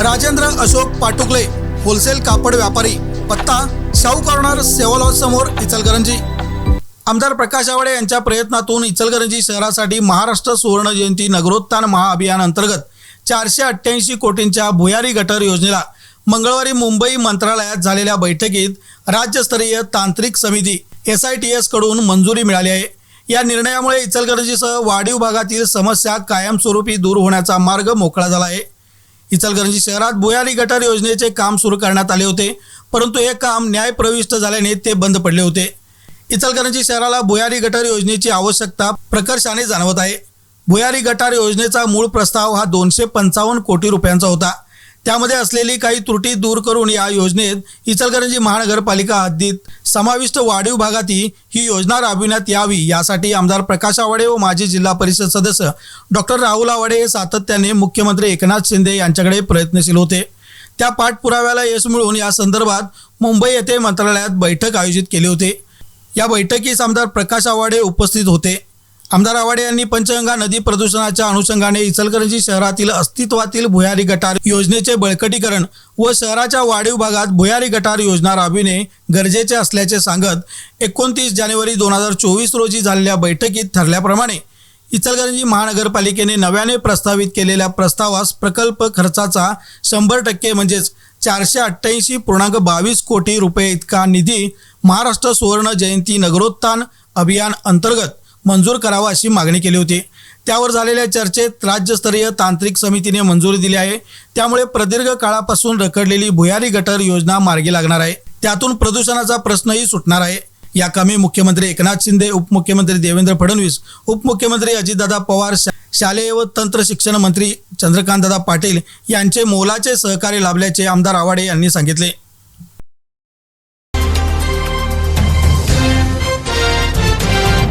Rajendra Ashok Patukale wholesale कापड व्यापारी पत्ता शाहू कॉर्नर सेवा समोर इचलकरंजी. आमदार प्रकाश आवाडे यांच्या प्रयत्नातून इचलकरंजी शहरासाठी महाराष्ट्र सुवर्ण जयंती नगरोत्थान महाअभियान अंतर्गत चारशे अठ्ठ्याऐंशी कोटींच्या भुयारी गटर योजनेला मंगळवारी मुंबई मंत्रालयात झालेल्या बैठकीत राज्यस्तरीय तांत्रिक समिती एस आय टी एसकडून मंजुरी मिळाली आहे. या निर्णयामुळे इचलकरंजीसह वाढीव भागातील समस्या कायमस्वरूपी दूर होण्याचा मार्ग मोकळा झाला आहे. इचलकरंजी शहरात भुयारी गटर योजनेचे काम सुरू करण्यात आले होते परंतु हे काम न्यायप्रविष्ट झाल्याने ते बंद पडले होते. इचलकरंजी शहराला भुयारी गटर योजनेची आवश्यकता प्रकर्षाने जाणवत आहे. भुयारी गटार योजनेचा मूळ प्रस्ताव हा दोनशे पंचावन्न कोटी रुपयांचा होता. त्यामध्ये असलेली काही त्रुटी दूर करून या योजनेत इचलकरंजी महानगरपालिका हद्दीत समाविष्ट वाढीव भागातही ही योजना राबविण्यात यावी यासाठी आमदार प्रकाश आवाडे व माजी जिल्हा परिषद सदस्य डॉक्टर राहुल आवाडे हे सातत्याने मुख्यमंत्री एकनाथ शिंदे यांच्याकडे प्रयत्नशील होते. त्या पाठपुराव्याला यश मिळवून या संदर्भात मुंबई येथे मंत्रालयात बैठक आयोजित केली होती. या बैठकीस आमदार प्रकाश आवाडे उपस्थित होते. आमदार आवाडे यांनी पंचगंगा नदी प्रदूषणाच्या अनुषंगाने इचलकरंजी शहरातील अस्तित्वातील भुयारी गटार योजनेचे बळकटीकरण व शहराच्या वाढीव भागात भुयारी गटार योजना राबविणे गरजेचे असल्याचे सांगत एकोणतीस जानेवारी दोन हजार चोवीस रोजी झालेल्या बैठकीत ठरल्याप्रमाणे इचलकरंजी महानगरपालिकेने नव्याने प्रस्तावित केलेल्या प्रस्तावास प्रकल्प खर्चाचा शंभर टक्के म्हणजेच चारशे अठ्ठ्याऐंशी पूर्णांक बावीस कोटी रुपये इतका निधी महाराष्ट्र सुवर्ण जयंती नगरोत्थान अभियान अंतर्गत मंजूर करावा अशी मागणी केली होती. त्यावर झालेल्या चर्चेत राज्यस्तरीय तांत्रिक समितीने मंजुरी दिली आहे. त्यामुळे प्रदीर्घ काळापासून रखडलेली भुयारी गटर योजना मार्गी लागणार आहे. त्यातून प्रदूषणाचा प्रश्नही सुटणार आहे. या कामी मुख्यमंत्री एकनाथ शिंदे उपमुख्यमंत्री देवेंद्र फडणवीस उपमुख्यमंत्री अजितदादा पवार शालेय व तंत्र शिक्षण मंत्री चंद्रकांतदादा पाटील यांचे मोलाचे सहकार्य लाभल्याचे आमदार आवाडे यांनी सांगितले.